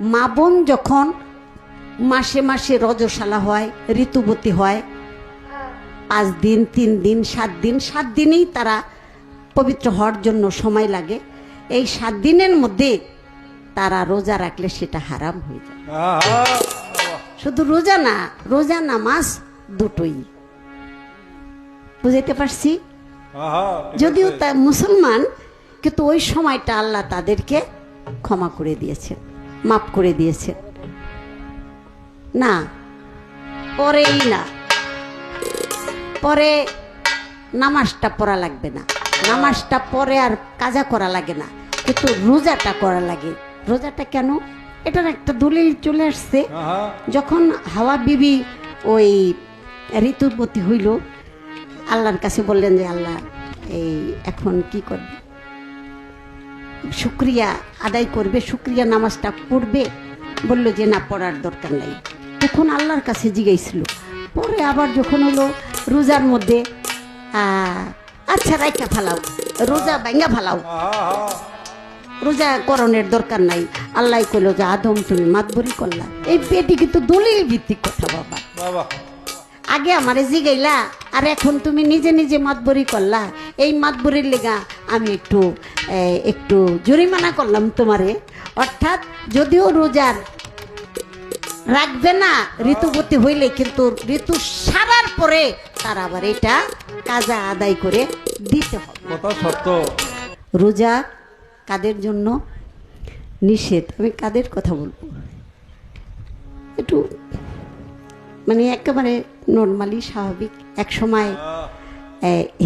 মা বোন যখন মাসে মাসে রজশালা হয়, ঋতুবতী হয়, পাঁচ দিন, তিন দিন, সাত দিন, সাত দিনেই তারা পবিত্র হওয়ার জন্য সময় লাগে। এই সাত দিনের মধ্যে তারা রোজা রাখলে সেটা হারাম হয়ে যায়। শুধু রোজা না, রোজা নামাজ দুটোই। বুঝাইতে পারছি? যদিও তা মুসলমান, কিন্তু ওই সময়টা আল্লাহ তাদেরকে ক্ষমা করে দিয়েছেন। মাফ করে দিয়েছেন না পরেই না। পরে নামাজটা পড়া লাগবে না। নামাজটা পরে আর কাজা করা লাগে না। কিন্তু রোজাটা করা লাগে। রোজাটা কেন? এটার একটা দলিল চলে আসছে। যখন হাওয়া বিবি ওই ঋতুপতি হইল আল্লাহর কাছে বললেন যে আল্লাহ এই এখন কি করবে? শুক্রিয়া আদায় করবে, শুক্রিয়া নামাজটা পড়বে। বলল যে, না, পড়ার দরকার নাই। তখন আল্লাহর কাছে জিগাইছিল পরে আবার যখন হলো রোজার মধ্যে আচ্ছা রাইকা ফালাও, রোজা ভাঙ্গা ফালাও। রোজা করণের দরকার নাই। আল্লাহ কইল যে, আদম, তুমি মাতবরি করলা। এই পেটি কিন্তু দলিল ভিত্তিক কথা বাবা। আগে আমার আমারে জিগাইলা আর এখন তুমি নিজে নিজে মাতবরি করলা। এই মাতবরির লেগা আমি একটু একটু জরিমানা করলাম তোমারে। অর্থাৎ যদিও রোজার রাখবে না ঋতুবতী হইলে কিন্তু ঋতু সারার পরে তার আবার এটা কাজা আদায় করে দিতে হবে। কথা সত্য। রোজা কাদের জন্য? নিষেধ। আমি কাদের কথা বলব? একটু মানে একেবারে নর্মালি স্বাভাবিক। এক সময়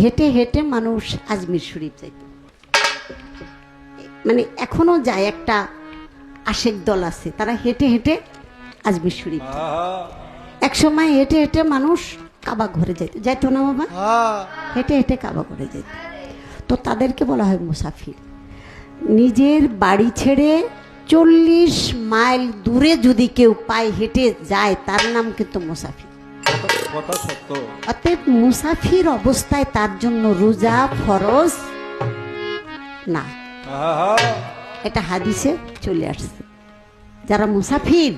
হেঁটে হেঁটে মানুষ আজমির শরীফ যাইত। মানে এখনও যায় একটা আশেক দল আছে, তারা হেঁটে হেঁটে আজমির শরীফ। এক সময় হেঁটে হেঁটে মানুষ কাবা ঘরে যাইত। যাইতো না বাবা? হেঁটে হেঁটে কাবা ঘরে যেত তো তাদেরকে বলা হয় মুসাফির। নিজের বাড়ি ছেড়ে চল্লিশ মাইল দূরে যদি কেউ পায়ে হেঁটে যায় তার নাম কিন্তু মুসাফির। অতএব মুসাফির অবস্থায় তার জন্য রোজা ফরজ না। এটা হাদিসে চলে আসছে। যারা মুসাফির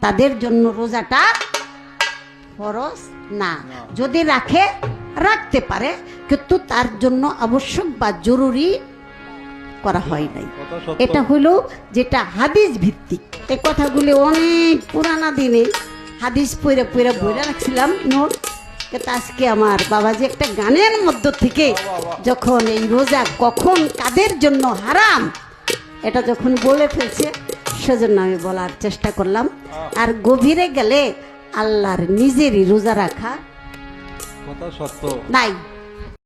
তাদের জন্য রোজাটা ফরজ না। যদি রাখে রাখতে পারে কিন্তু তার জন্য আবশ্যক বা জরুরি করা হয় নাই। এটা হলো যেটা হাদিস ভিত্তিক। এই কথাগুলি অনেক পুরানা দিনে হাদিস পড়ে পড়ে বইরা রাখছিলাম নোট। আজকে আমার বাবাজি একটা গানের মধ্য থেকে যখন এই রোজা কখন কাদের জন্য হারাম এটা যখন বলে ফেলছে সেজন্য আমি বলার চেষ্টা করলাম। আর গভীরে গেলে আল্লাহর নিজেরই রোজা রাখা কথা সত্য। নাই।